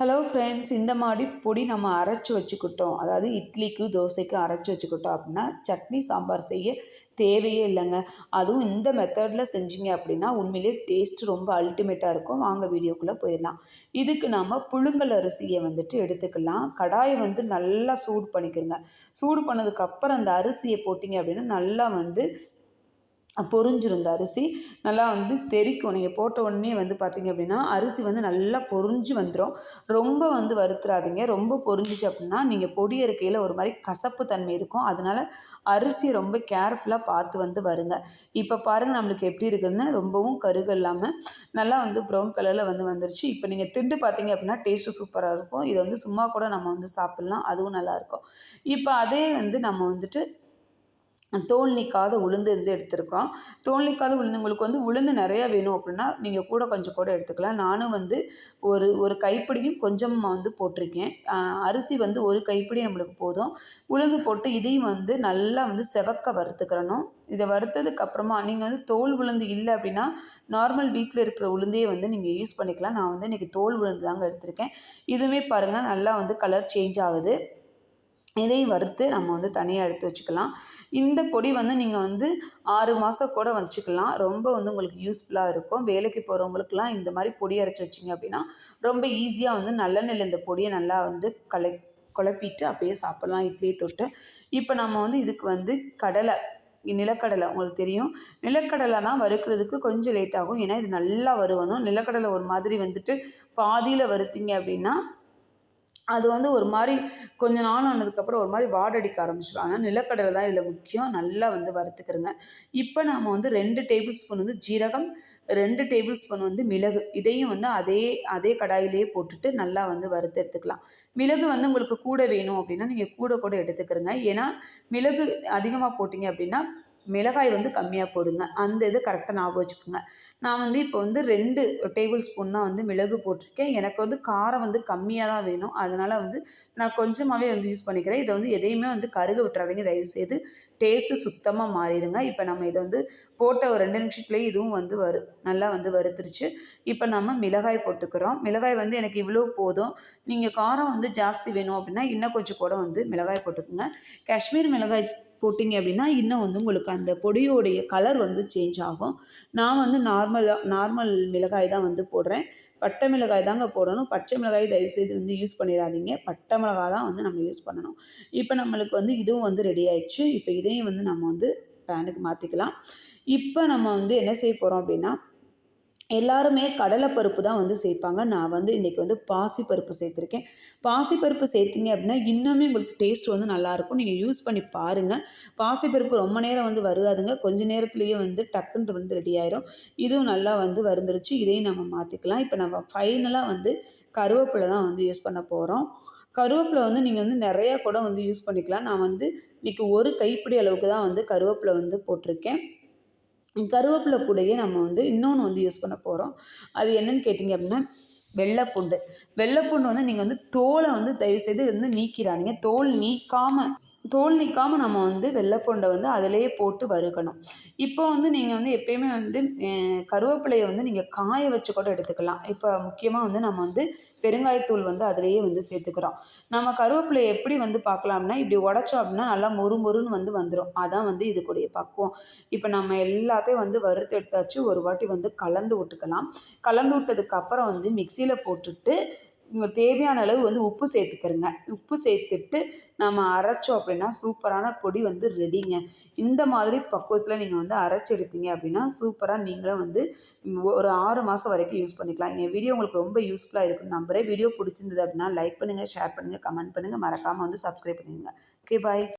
Hello friends இந்த மாதிரி பொடி நம்ம அரைச்சி வச்சுக்கிட்டோம். அதாவது இட்லிக்கு தோசைக்கு அரைச்சி வச்சுக்கிட்டோம் அப்படின்னா சட்னி சாம்பார் செய்ய தேவையே இல்லைங்க. அதுவும் இந்த மெத்தடில் செஞ்சீங்க அப்படின்னா உண்மையிலே டேஸ்ட் ரொம்ப அல்டிமேட்டாக இருக்கும். வாங்க வீடியோக்குள்ளே போயிடலாம். இதுக்கு நம்ம புழுங்கல் அரிசியை வந்துட்டு எடுத்துக்கலாம். கடாயை வந்து நல்லா சூடு பண்ணிக்கிறோங்க சூடு பண்ணதுக்கப்புறம் அந்த அரிசியை போட்டிங்க அப்படின்னா நல்லா வந்து பொறிஞ்சிருந்த அரிசி. நல்லா வந்து தெரிக்கும். நீங்கள் போட்ட உடனே வந்து பார்த்திங்க அப்படின்னா அரிசி வந்து நல்லா பொறிஞ்சு வந்துடும் ரொம்ப வந்து வறுத்துறாதீங்க ரொம்ப பொறிஞ்சிச்சு அப்படின்னா நீங்கள் பொடி இருக்கையில் ஒரு மாதிரி கசப்பு தன்மை இருக்கும். அதனால் அரிசி ரொம்ப கேர்ஃபுல்லாக பார்த்து வந்து வருங்க. இப்போ பாருங்கள் நம்மளுக்கு எப்படி இருக்குன்னு. ரொம்பவும் கருகு இல்லாமல் நல்லா வந்து ப்ரௌன் கலரில் வந்து வந்துருச்சு. இப்போ நீங்கள் திண்டு பார்த்தீங்க அப்படின்னா டேஸ்ட்டு சூப்பராக இருக்கும். இதை வந்து சும்மா கூட நம்ம வந்து சாப்பிட்லாம். அதுவும் நல்லாயிருக்கும் இப்போ அதே வந்து நம்ம வந்துட்டு தோல் நிற்காத உளுந்து வந்து எடுத்துருக்கோம். தோல் நிற்காத உளுந்து உங்களுக்கு வந்து உளுந்து நிறையா வேணும் அப்படின்னா நீங்கள் கூட கொஞ்சம் கூட எடுத்துக்கலாம். நானும் வந்து ஒரு ஒரு கைப்பிடியும் கொஞ்சமாக வந்து போட்டிருக்கேன். அரிசி வந்து ஒரு கைப்பிடி நம்மளுக்கு போதும். உளுந்து போட்டு இதையும் வந்து நல்லா வந்து செவக்க வறுத்துக்கிறணும். இதை வறுத்ததுக்கு அப்புறமா நீங்கள் வந்து தோல் உளுந்து இல்லை அப்படின்னா நார்மல் வீட்டில் இருக்கிற உளுந்தையே வந்து நீங்கள் யூஸ் பண்ணிக்கலாம். நான் வந்து இன்றைக்கி தோல் உளுந்து தாங்க எடுத்திருக்கேன். இதுவுமே பாருங்கள் நல்லா வந்து கலர் சேஞ்ச் ஆகுது. இதையும் வறுத்து நம்ம வந்து தனியாக எடுத்து வச்சுக்கலாம். இந்த பொடி வந்து நீங்கள் வந்து ஆறு மாதம் கூட வச்சுக்கலாம். ரொம்ப வந்து உங்களுக்கு யூஸ்ஃபுல்லாக இருக்கும். வேலைக்கு போகிறவங்களுக்குலாம் இந்த மாதிரி பொடி அரைச்சி வச்சிங்க அப்படின்னா ரொம்ப ஈஸியாக வந்து நல்லெண்ணெயில் இந்த பொடியை நல்லா வந்து கலை குழப்பிட்டு அப்படியே சாப்பிட்லாம். இட்லியை தொட்டு. இப்போ நம்ம வந்து இதுக்கு வந்து கடலை நிலக்கடலை உங்களுக்கு தெரியும். நிலக்கடலை தான் வறுக்கிறதுக்கு கொஞ்சம் லேட் ஆகும். ஏன்னா இது நல்லா வருவணும் நிலக்கடலை ஒரு மாதிரி வந்துட்டு பாதியில் வறுத்தீங்க அப்படின்னா அது வந்து ஒரு மாதிரி கொஞ்ச நாள் ஆனதுக்கப்புறம் ஒரு மாதிரி வாடடிக்க ஆரம்பிச்சிடும் ஆனால் நிலக்கடலை தான் இதில் முக்கியம். நல்லா வந்து வறுத்துக்கிறங்க இப்போ நாம் வந்து ரெண்டு டேபிள் ஸ்பூன் வந்து ஜீரகம் ரெண்டு டேபிள் ஸ்பூன் வந்து மிளகு. இதையும் வந்து அதே அதே கடாயிலேயே போட்டுட்டு நல்லா வந்து வறுத்து எடுத்துக்கலாம். மிளகு வந்து உங்களுக்கு கூட வேணும் அப்படின்னா நீங்கள் கூட கூட எடுத்துக்கிறங்க ஏன்னா மிளகு அதிகமாக போட்டிங்க அப்படின்னா மிளகாய் வந்து கம்மியாக போடுங்க. அந்த இது கரெக்டாக ஞாபகம் வச்சுக்கோங்க. நான் வந்து இப்போ வந்து ரெண்டு டேபிள் ஸ்பூன் தான் வந்து மிளகு போட்டிருக்கேன். எனக்கு வந்து காரம் வந்து கம்மியாக தான் வேணும். அதனால் வந்து நான் கொஞ்சமாகவே வந்து யூஸ் பண்ணிக்கிறேன். இதை வந்து எதையுமே வந்து கருக விட்டுறாதீங்க. தயவுசெய்து டேஸ்ட்டு சுத்தமாக மாறிடுங்க. இப்போ நம்ம இதை வந்து போட்ட ஒரு ரெண்டு நிமிஷத்துலேயே இதுவும் வந்து வரு நல்லா வந்து வறுத்துருச்சு. இப்போ நம்ம மிளகாய் போட்டுக்கிறோம். மிளகாய் வந்து எனக்கு இவ்வளோ போதும். நீங்கள் காரம் வந்து ஜாஸ்தி வேணும் அப்படின்னா இன்னும் கொஞ்சம் கூட வந்து மிளகாய் போட்டுக்கோங்க. காஷ்மீர் மிளகாய் போட்டிங்க அப்படின்னா இன்னும் வந்து உங்களுக்கு அந்த பொடியோடைய கலர் வந்து சேஞ்ச் ஆகும். நான் வந்து நார்மலாக நார்மல் மிளகாய் தான் வந்து போடுறேன். பட்டை மிளகாய் தாங்க போடணும். பச்சை மிளகாய் தயவுசெய்து வந்து யூஸ் பண்ணிடாதீங்க. பட்டை மிளகாய் தான் வந்து நம்ம யூஸ் பண்ணணும். இப்போ நம்மளுக்கு வந்து இதுவும் வந்து ரெடி ஆயிடுச்சு. இப்போ இதையும் வந்து நம்ம வந்து பேனுக்கு மாற்றிக்கலாம் இப்போ நம்ம வந்து என்ன செய்ய போகிறோம் அப்படின்னா எல்லாருமே கடலைப்பருப்பு தான் வந்து சேர்ப்பாங்க. நான் வந்து இன்றைக்கி வந்து பாசிப்பருப்பு சேர்த்துருக்கேன். பாசிப்பருப்பு சேர்த்திங்க அப்படின்னா இன்னுமே உங்களுக்கு டேஸ்ட் வந்து நல்லாயிருக்கும் நீங்கள் யூஸ் பண்ணி பாருங்கள் பாசிப்பருப்பு ரொம்ப நேரம் வந்து வருகாதுங்க கொஞ்சம் நேரத்துலேயே வந்து டக்குன்ட்டு வந்து ரெடி ஆயிரும். இதுவும் நல்லா வந்து வருந்துருச்சு இதையும் நம்ம மாற்றிக்கலாம் இப்போ நம்ம ஃபைனலாக வந்து கருவேப்பிலை தான் வந்து யூஸ் பண்ண போகிறோம் கருவேப்பிலை வந்து நீங்கள் வந்து நிறையா கூட வந்து யூஸ் பண்ணிக்கலாம். நான் வந்து இன்றைக்கி ஒரு கைப்பிடி அளவுக்கு தான் வந்து கருவேப்பிலை வந்து போட்டிருக்கேன். கருவேப்பிலை கூடயே நம்ம வந்து இன்னொன்று வந்து யூஸ் பண்ண போகிறோம் அது என்னென்னு கேட்டிங்க அப்படின்னா வெள்ளைப்பூண்டு. வெள்ளைப்பூண்டு வந்து நீங்கள் வந்து தோலை வந்து தயவுசெய்து வந்து நீக்கிறாதீங்க தோல் நீக்காமல் தோல் நிற்காமல் நம்ம வந்து வெள்ளைப்பூண்டை வந்து அதிலேயே போட்டு வறுக்கணும். இப்போ வந்து நீங்கள் வந்து எப்பயுமே வந்து கருவேப்பிலையை வந்து நீங்கள் காய வச்சு கூட எடுத்துக்கலாம். இப்போ முக்கியமாக வந்து நம்ம வந்து பெருங்காயத்தூள் வந்து அதிலேயே வந்து சேர்த்துக்கிறோம். நம்ம கருவேப்பிலையை எப்படி வந்து பார்க்கலாம்னா இப்படி உடச்சோம் அப்படின்னா நல்லா மொறு மொறுன்னு வந்து வந்துடும் அதான் வந்து இதுக்குடைய பக்குவம். இப்போ நம்ம எல்லாத்தையும் வந்து வறுத்து எடுத்தாச்சு ஒரு வாட்டி வந்து கலந்து விட்டுக்கலாம். கலந்து விட்டதுக்கு அப்புறம் வந்து மிக்சியில் போட்டுட்டு தேவையான அளவு வந்து உப்பு சேர்த்துக்கிறங்க. உப்பு சேர்த்துட்டு நம்ம அரைச்சோம் அப்படின்னா சூப்பரான பொடி வந்து ரெடிங்க. இந்த மாதிரி பக்குவத்தில் நீங்கள் வந்து அரைச்சி எடுத்தீங்க அப்படின்னா சூப்பராக நீங்களும் வந்து ஒரு ஆறு மாதம் வரைக்கும் யூஸ் பண்ணிக்கலாம். என் வீடியோ உங்களுக்கு ரொம்ப யூஸ்ஃபுல்லாக இருக்குன்னு நம்புகிறேன் வீடியோ பிடிச்சிருந்தது அப்படின்னா லைக் பண்ணுங்கள் ஷேர் பண்ணுங்கள் கமெண்ட் பண்ணுங்கள் மறக்காமல் வந்து சப்ஸ்கிரைப் பண்ணுங்கள் ஓகே பாய்.